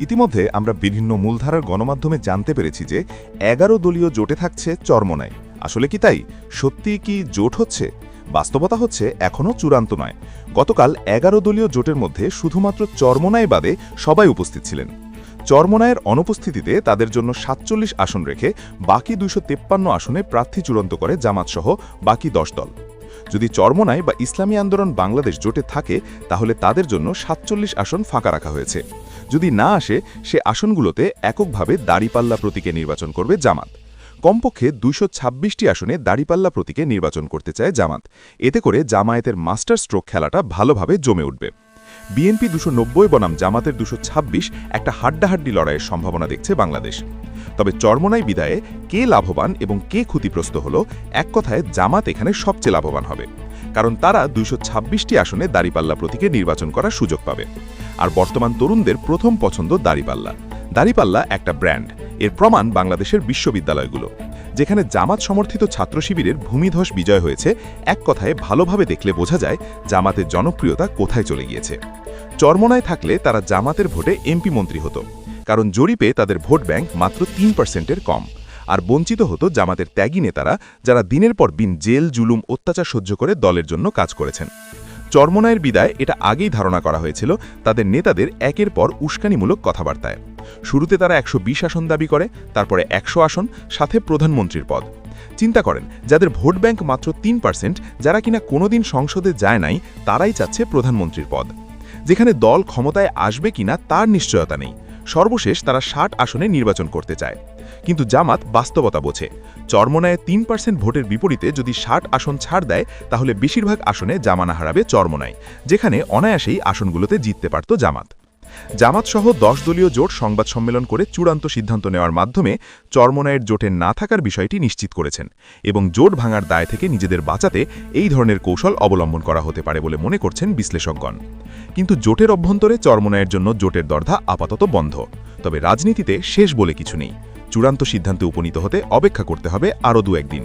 ইতিমধ্যে আমরা বিভিন্ন মূলধারার গণমাধ্যমে জানতে পেরেছি যে এগারো দলীয় জোটে থাকছে চরমনায় আসলে কি তাই? সত্যি কি জোট হচ্ছে? বাস্তবতা হচ্ছে এখনও চূড়ান্ত নয়। গতকাল এগারো দলীয় জোটের মধ্যে শুধুমাত্র চরমনায় বাদে সবাই উপস্থিত ছিলেন। চরমনায়ের অনুপস্থিতিতে তাদের জন্য সাতচল্লিশ আসন রেখে বাকি তেপ্পান্ন আসনে প্রার্থী চূড়ান্ত করে জামাতসহ বাকি দশ দল। যদি চরমনায় বা ইসলামী আন্দোলন বাংলাদেশ জোটে থাকে, তাহলে তাদের জন্য সাতচল্লিশ আসন ফাঁকা রাখা হয়েছে। যদি না আসে, সে আসনগুলোতে এককভাবে দাড়িপাল্লা প্রতীকে নির্বাচন করবে জামাত। কমপক্ষে দুইশো ছাব্বিশটি আসনে দাড়িপাল্লা প্রতীকে নির্বাচন করতে চায় জামাত। এতে করে জামায়াতের মাস্টার স্ট্রোক খেলাটা ভালোভাবে জমে উঠবে। বিএনপি দুশো বনাম জামাতের দুশো একটা হাড্ডাহাড্ডি লড়াইয়ের সম্ভাবনা দেখছে বাংলাদেশ। তবে চরমনাই বিদায়ে কে লাভবান এবং কে ক্ষতিগ্রস্ত হল, এক কথায় জামাত এখানে সবচেয়ে লাভবান হবে। কারণ তারা দুইশো ছাব্বিশটি আসনে দাড়িপাল্লা প্রতীকে নির্বাচন করার সুযোগ পাবে। আর বর্তমান তরুণদের প্রথম পছন্দ দাড়িপাল্লা। দাড়িপাল্লা একটা ব্র্যান্ড। এর প্রমাণ বাংলাদেশের বিশ্ববিদ্যালয়গুলো। যেখানে জামাত সমর্থিত ছাত্র শিবিরের ভূমিধস বিজয় হয়েছে, এক কথায় ভালোভাবে দেখলে বোঝা যায় জামাতের জনপ্রিয়তা কোথায় চলে গিয়েছে। চরমনায় থাকলে তারা জামাতের ভোটে এমপি মন্ত্রী হতো, কারণ জরিপে তাদের ভোট ব্যাংক মাত্র তিন পার্সেন্টের কম, আর বঞ্চিত হতো জামাতের ত্যাগী নেতারা যারা দিনের পর দিন জেল, জুলুম, অত্যাচার সহ্য করে দলের জন্য কাজ করেছেন। চরমনায়ের বিদায় এটা আগেই ধারণা করা হয়েছিল তাদের নেতাদের একের পর উস্কানিমূলক কথাবার্তায়। শুরুতে তারা একশো বিশ আসন দাবি করে, তারপরে একশো আসন, সাথে প্রধানমন্ত্রীর পদ। চিন্তা করেন, যাদের ভোট ব্যাংক মাত্র তিন পার্সেন্ট, যারা কিনা কোনোদিন সংসদে যায় নাই, তারাই চাচ্ছে প্রধানমন্ত্রীর পদ। যেখানে দল ক্ষমতায় আসবে কিনা তার নিশ্চয়তা নেই। সর্বশেষ তারা ষাট আসনে নির্বাচন করতে চায়। কিন্তু জামাত বাস্তবতা বোঝে। চরমনায় তিন পার্সেন্ট ভোটের বিপরীতে যদি ষাট আসন ছাড় দেয়, তাহলে বেশিরভাগ আসনে জামানা হারাবে চরমনায়, যেখানে অনায়াসেই আসনগুলোতে জিততে পারত জামাত। জামাত সহ দশ দলীয় জোট সংবাদ সম্মেলন করে চূড়ান্ত সিদ্ধান্ত নেওয়ার মাধ্যমে চরমনায়ের জোটে না থাকার বিষয়টি নিশ্চিত করেছেন এবং জোট ভাঙার দায় থেকে নিজেদের বাঁচাতে এই ধরনের কৌশল অবলম্বন করা হতে পারে বলে মনে করছেন বিশ্লেষকগণ। কিন্তু জোটের অভ্যন্তরে চরমনায়ের জন্য জোটের দরধা আপাতত বন্ধ। তবে রাজনীতিতে শেষ বলে কিছু নেই। চূড়ান্ত সিদ্ধান্তে উপনীত হতে অপেক্ষা করতে হবে আরও দু একদিন